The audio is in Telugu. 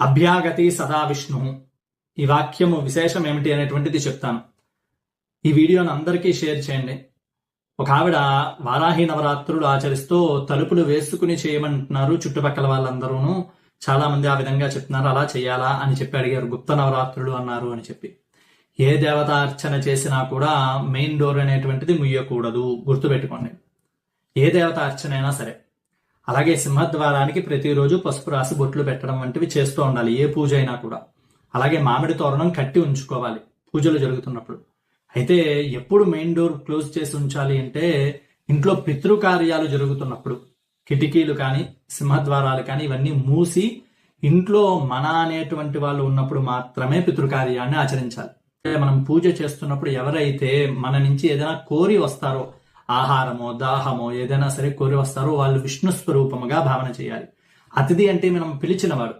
అభ్యాగతి సదా విష్ణు. ఈ వాక్యము విశేషం ఏమిటి అనేటువంటిది చెప్తాను. ఈ వీడియోను అందరికీ షేర్ చేయండి. ఒక ఆవిడ వారాహి నవరాత్రులు ఆచరిస్తూ తలుపులు వేసుకుని చేయమంటున్నారు చుట్టుపక్కల వాళ్ళందరూను. చాలా మంది ఆ విధంగా చెప్తున్నారు అలా చేయాలా అని చెప్పి అడిగారు. గుప్త నవరాత్రులు అన్నారు అని చెప్పి. ఏ దేవత అర్చన చేసినా కూడా మెయిన్ డోర్ అనేటువంటిది ముయ్యకూడదు. గుర్తుపెట్టుకోండి. ఏ దేవత అర్చన అయినా సరే. అలాగే సింహద్వారానికి ప్రతిరోజు పసుపు రాసి బొట్లు పెట్టడం వంటివి చేస్తూ ఉండాలి ఏ పూజ అయినా కూడా. అలాగే మామిడి తోరణం కట్టి ఉంచుకోవాలి పూజలు జరుగుతున్నప్పుడు. అయితే ఎప్పుడు మెయిన్ డోర్ క్లోజ్ చేసి ఉంచాలి అంటే ఇంట్లో పితృకార్యాలు జరుగుతున్నప్పుడు. కిటికీలు కానీ సింహద్వారాలు కానీ ఇవన్నీ మూసి ఇంట్లో మన అనేటువంటి వాళ్ళు ఉన్నప్పుడు మాత్రమే పితృకార్యాన్ని ఆచరించాలి. మనం పూజ చేస్తున్నప్పుడు ఎవరైతే మన నుంచి ఏదైనా కోరి వస్తారో ఆహారమో దాహమో ఏదైనా సరే కోరి వస్తారో వాళ్ళు విష్ణు స్వరూపముగా భావన చేయాలి. అతిథి అంటే మనం పిలిచిన వాడు